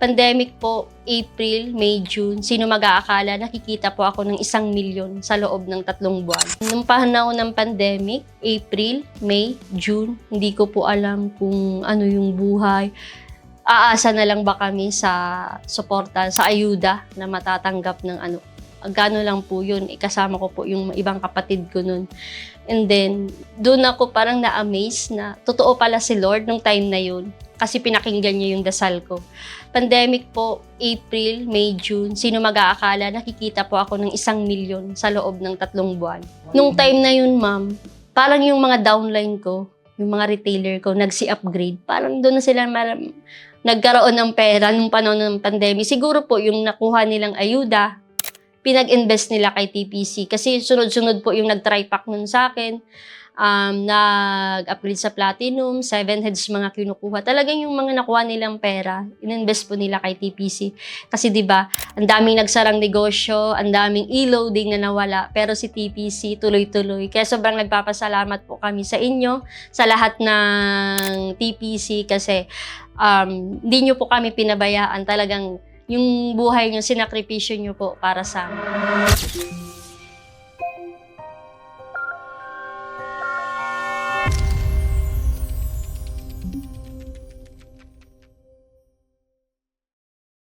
Pandemic po, April, May, June. Sino mag-aakala, nakikita po ako ng isang milyon sa loob ng tatlong buwan. Nung panahon ng pandemic, April, May, June, hindi ko po alam kung ano yung buhay. Aasa na lang ba kami sa suporta, sa ayuda na matatanggap ng ano. Gano lang po yun. Ikasama ko po yung ibang kapatid ko nun. And then, doon ako parang na-amaze na totoo pala si Lord nung time na yun. Kasi pinakinggan niya yung dasal ko. Pandemic po, April, May, June. Sino mag-aakala, nakikita po ako ng isang milyon sa loob ng tatlong buwan. Nung time na yun, ma'am, parang yung mga downline ko, yung mga retailer ko, nagsi-upgrade. Parang doon na sila nagkaroon ng pera nung panahon ng pandemic. Siguro po yung nakuha nilang ayuda, pinag-invest nila kay TPC. Kasi sunod-sunod po yung nag-try-pack nun sa akin. Um, nag-upgrade sa Platinum, seven heads mga kinukuha. Talagang yung mga nakuha nilang pera, ininvest po nila kay TPC. Kasi 'di ba, ang daming nagsarang negosyo, ang daming e-loading na nawala, pero si TPC tuloy-tuloy. Kaya sobrang nagpapasalamat po kami sa inyo, sa lahat ng TPC kasi um, hindi nyo po kami pinabayaan. Talagang yung buhay nyo, sinakripisyo nyo po para sa amin.